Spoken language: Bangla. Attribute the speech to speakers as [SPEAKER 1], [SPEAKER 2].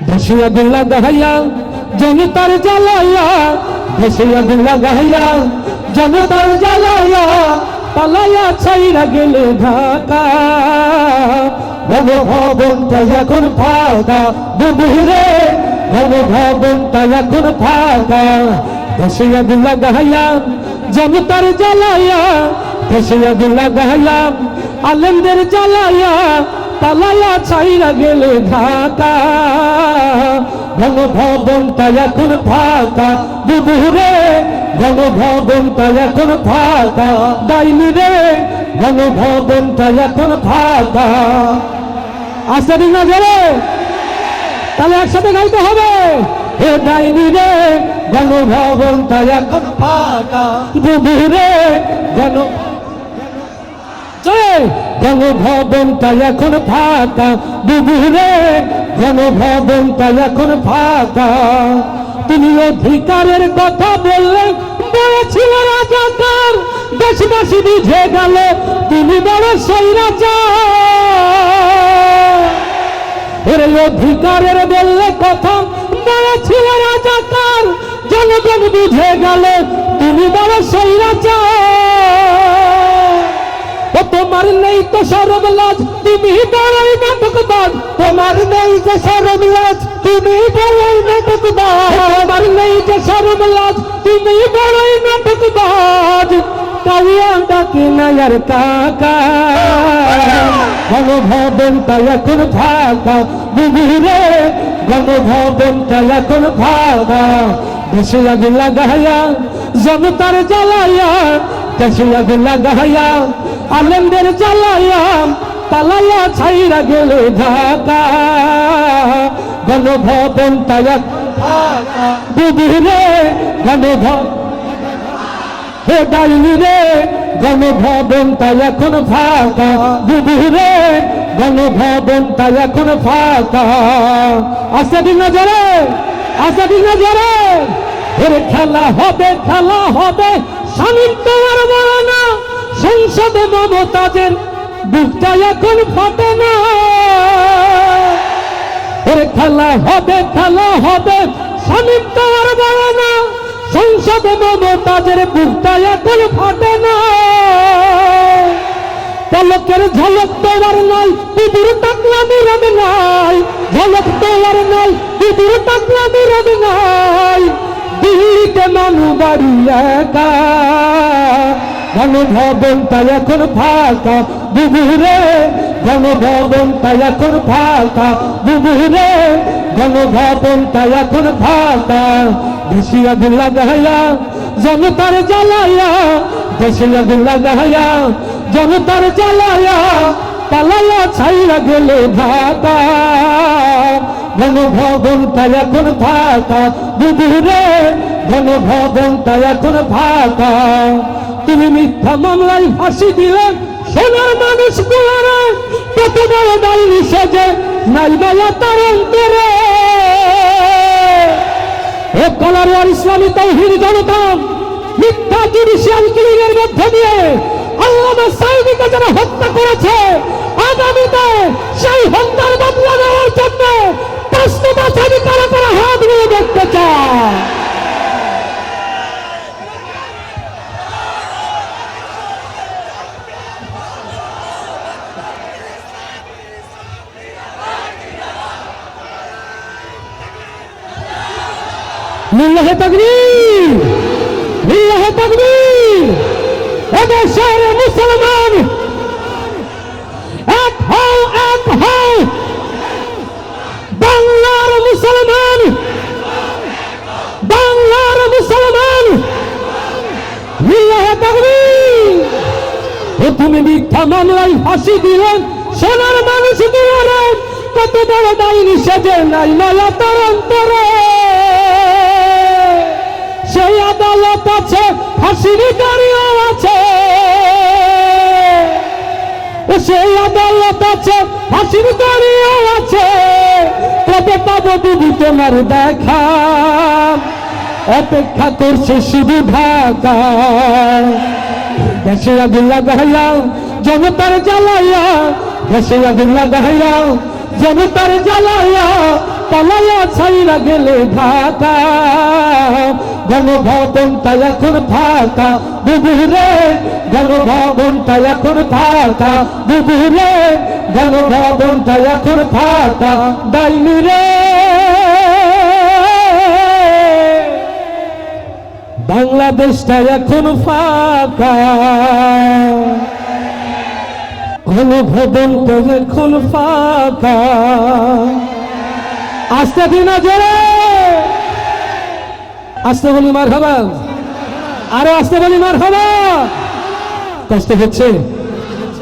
[SPEAKER 1] দেশে আগুন লাগাইয়া জনতার জ্বালাইয়া দেশে আগুন লাগাইয়া জনতার জ্বালাইয়া পালাইয়া ছাইরা গেলে ঢাকা। ভব ভবনটা এখন ফাঁকা বুবুরে ভব ভবনটা এখন ফাঁকা। দেশে আগুন লাগাইয়া জনতার জ্বালাইয়া দেশে আগুন লাগাইয়া আলেমদের জ্বালাইয়া পালাইয়া ছাইরা গেলে ঢাকা ঘন ভবনটা এখন ফাঁকা। বুবুরে ঘন ভবনটা এখন ফাঁকা। ডাইনি রে ঘন ভবনটা এখন ফাঁকা। আসতে দিন না জোরে তাহলে একসাথে গাইতে হবে। হে ডাইনি রে ঘন ভবনটা এখন ফাঁকা। বুবুরে ঘন চলে ঘন ভবনটা এখন ফাঁকা। বুবুরে ঘন ভবনটা এখন ফাঁকা। তুমি অধিকারের কথা বললে বড় ছিল রাজাকার। দেশবাসী বুঝে গেল, তুমি বড় সৈরাচার ওরে অধিকারের বললে কথা বড় ছিল রাজাকার। জনগণ বুঝে গেল, তুমি বড় সৈরাচার ও তোমার নেই তো সরব লাজ, তুমি বড়ই নাটকবাজ। তোমার নেই যে সরব লাজ, তুমি বড়ই নাটকবাজ। তোমার নেই যে সরব লাজ, তুমি বড়ই নাটকবাজ। কালিয়া ডাকি নায়ার কাকা। ঘন ভবনটা এখন ফাঁকা বুবুরে ঘন ভবনটা এখন ফাঁকা। দেশে আগে লাগাইয়া, জনতার জ্বালাইয়া দেশে আগে লাগাইয়া আনন্দের জ্বালাইয়া পালাইয়া ছাইরা গেল ঢাকা। ঘন ভবনটা এখন ফাঁকা বুবুরে ঘন ভবন হে ডাইনি রে ঘন ভবনটা এখন ফাঁকা। বুবু রে ঘন ভবনটা এখন ফাঁকা। আসে দিন জরে আসে দিন জরে এর খেলা হবে খেলা হবে। স্বামীর তোমার বড় না। সংসদে মমতাজের বুকটা এখন ফাটে না। খেলা হবে খেলা হবে স্বামী তোমার বড় না। সংসদে মমতাজের বুকটা এখন ফাটে না। পলকের ঝলক তোমার নাই বিদুর টাকলা মিরব নাই। ঝলক তোমার নাই বিদুর টাকলা মিরব নাই। দিল্লিতে মানু বাড়ি একা। ঘন ভবনটা এখন ফাঁকা, বুবুরে। ঘন ভবনটা এখন ফাঁকা, বুবুরে। ঘন ভবনটা এখন ফাঁকা। বেশি আগুন লাগাইয়া জনতার জ্বালাইয়া বেশি আগুন লাগাইয়া জনতার জ্বালাইয়া পালাইয়া ছাইরা গেলে ঢাকা। ঘন ভবনটা এখন বুবুরে ঘন ভবনটা এখন ফাঁকা তুমি মিথ্যা মামলায় ফাঁসি দিলে সোনার মানুষ গুলারে কত বড় সেজে তার অন্তরে ইসলামী জনতা মিথ্যা জুডিশিয়াল মধ্যে দিয়ে আল্লামা সাইদিকে যারা হত্যা করেছে আগামীতে সেই হত্যার বদলা লিল্লাহ তাকবীর লিল্লাহ তাকবীর। এদেশের মুসলমান। এক হও এক হও। বাংলার মুসলমান। বাংলার মুসলমান। লিল্লাহ তাকবীর। তুমি মিথ্যা মামলায় ফাঁসি দিলেন, সোনার মানুষ দুয়ারে কত বড় ডাইনি সেজে নাই মায়া তার অন্তরে সেই আদালত আছে আছে। সেই আদালত আছে, ফাঁসির গাড়িও আছে। কবে পাবো বুবু তোমার দেখা। অপেক্ষা করছে শুধু ঢাকা। দেশে আগুন জ্বালাইয়া। দেশে আগুন লাগাইয়া জনতার জ্বালাইয়া। পালাইয়া ছাইরা গেলে ঢাকা। গণভবনটা এখন ফাঁকা, বুবুরে গণভবনটা এখন ফাঁকা, বুবুরে গণভবনটা এখন ফাঁকা, ডাইনি বাংলাদেশটা এখন ফাঁকা। গণভবনটা এখন ফাঁকা। আসতে জোরে। আসতে বলি মার খাবা আরও আসতে বলি মার খাবা কষ্ট হচ্ছে।